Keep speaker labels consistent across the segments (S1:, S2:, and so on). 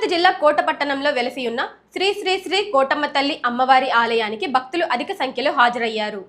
S1: తిరుపతి జిల్లా కోటపట్టణంలో పట్టణంలో ఉన్న శ్రీ శ్రీ శ్రీ కోటమ్మ తల్లి అమ్మవారి ఆలయానికి భక్తులు అధిక సంఖ్యలో హాజరయ్యారు.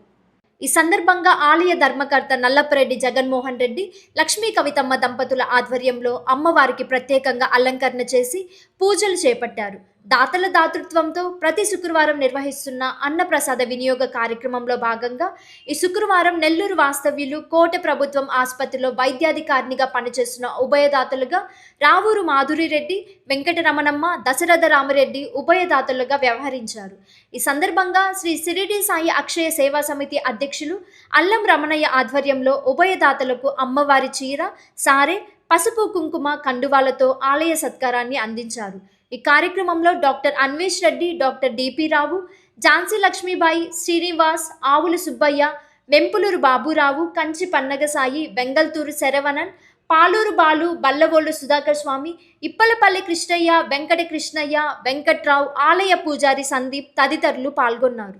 S2: ఈ సందర్భంగా ఆలయ ధర్మకర్త నల్లపరెడ్డి జగన్మోహన్ రెడ్డి లక్ష్మీ కవితమ్మ దంపతుల ఆధ్వర్యంలో అమ్మవారికి ప్రత్యేకంగా అలంకరణ చేసి పూజలు చేపట్టారు. దాతల దాతృత్వంతో ప్రతి శుక్రవారం నిర్వహిస్తున్న అన్నప్రసాద వినియోగ కార్యక్రమంలో భాగంగా ఈ శుక్రవారం నెల్లూరు వాస్తవ్యులు కోట ప్రభుత్వం ఆసుపత్రిలో వైద్యాధికారినిగా పనిచేస్తున్న ఉభయదాతలుగా రావూరు మాధురిరెడ్డి వెంకటరమణమ్మ దశరథ రామరెడ్డి ఉభయదాతలుగా వ్యవహరించారు. ఈ సందర్భంగా శ్రీ సిరిడి సాయి అక్షయ సేవా సమితి అధ్యక్షులు అల్లం రమణయ్య ఆధ్వర్యంలో ఉభయదాతలకు అమ్మవారి చీర సారె పసుపు కుంకుమ కండువాలతో ఆలయ సత్కారాన్ని అందించారు. ఈ కార్యక్రమంలో doctor Anvesh Reddy doctor DP Rao Jhansi Lakshmibai Srinivas Avula Subbaiah Vempuluru Baburao Kanchi Pannagasai బెంగల్తూరు Saravanan Paluru Balu బల్లవోళ్ళు Sudhakar స్వామి ఇప్పలపల్లి కృష్ణయ్య వెంకట కృష్ణయ్య వెంకట్రావు ఆలయ పూజారి సందీప్ తదితరులు పాల్గొన్నారు.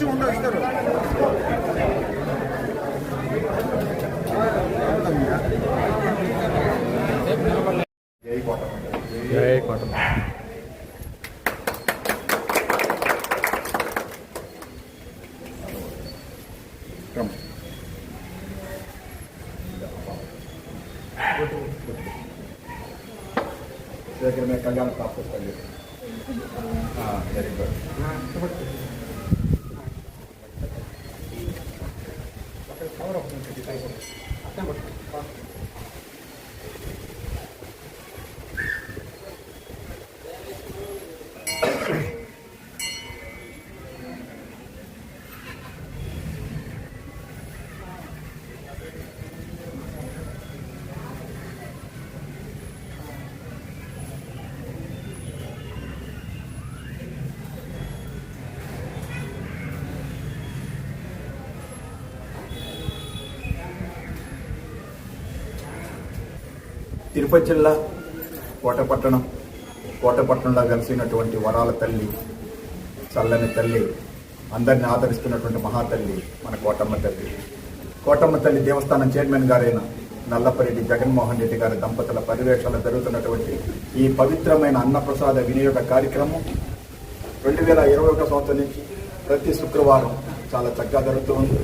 S3: మనిషి ఉండవు ఇస్తారు జై కోటమ్మ
S4: జై కోటమ్మ
S3: Come. దగ్గర మీద కళ్యాణ ప్రాప్తి వెరీ 아. తిరుపతి జిల్లా కోటపట్టణం. కోటపట్టణంలో కలిసినటువంటి వరాల తల్లి చల్లని తల్లి అందరిని ఆదరిస్తున్నటువంటి మహాతల్లి మన కోటమ్మ తల్లి. కోటమ్మ తల్లి దేవస్థానం చైర్మన్ గారైన నల్లపరెడ్డి జగన్మోహన్ రెడ్డి గారి దంపతుల పర్యవేక్షణలో జరుగుతున్నటువంటి ఈ పవిత్రమైన అన్నప్రసాద వినియోగ కార్యక్రమం రెండు వేల ఇరవై ఒక సంవత్సరం నుంచి ప్రతి శుక్రవారం చాలా చక్కగా జరుగుతూ ఉంది.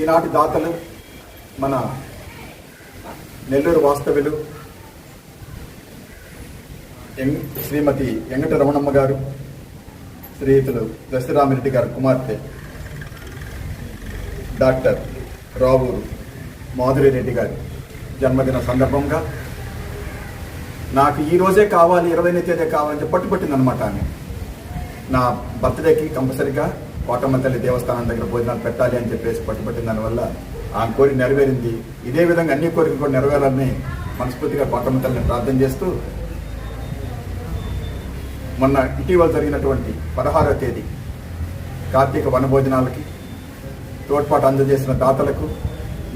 S3: ఈనాటి దాతలు మన నెల్లూరు వాస్తవ్యులు ఎం- శ్రీమతి వెంకట రమణమ్మ గారు శ్రీయుతులు దశరామిరెడ్డి గారి కుమార్తె డాక్టర్ రావూరు మాధురిరెడ్డి గారి జన్మదిన సందర్భంగా. నాకు ఈ రోజే కావాలి ఇరవైన తేదీ కావాలని పట్టుపట్టింది అనమాట ఆమె. నా బర్త్డేకి కంపల్సరిగా కోటమ్మ తల్లి దేవస్థానం దగ్గర భోజనాలు పెట్టాలి అని చెప్పేసి పట్టుబట్టిన దానివల్ల ఆ కోరిక నెరవేరింది. ఇదే విధంగా అన్ని కోరికలు కూడా నెరవేరాలని మనస్ఫూర్తిగా కోటమ్మ తల్లిని ప్రార్థన చేస్తూ మొన్న ఇటీవల జరిగినటువంటి పదహారో తేదీ కార్తీక వనభోజనాలకి తోడ్పాటు అందజేసిన దాతలకు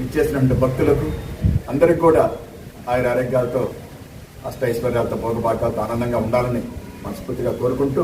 S3: ఇచ్చేసినటువంటి భక్తులకు అందరికి కూడా ఆయన ఆరోగ్యాలతో అష్టైశ్వర్యాలతో భోగభాగాలతో ఆనందంగా ఉండాలని మనస్ఫూర్తిగా కోరుకుంటూ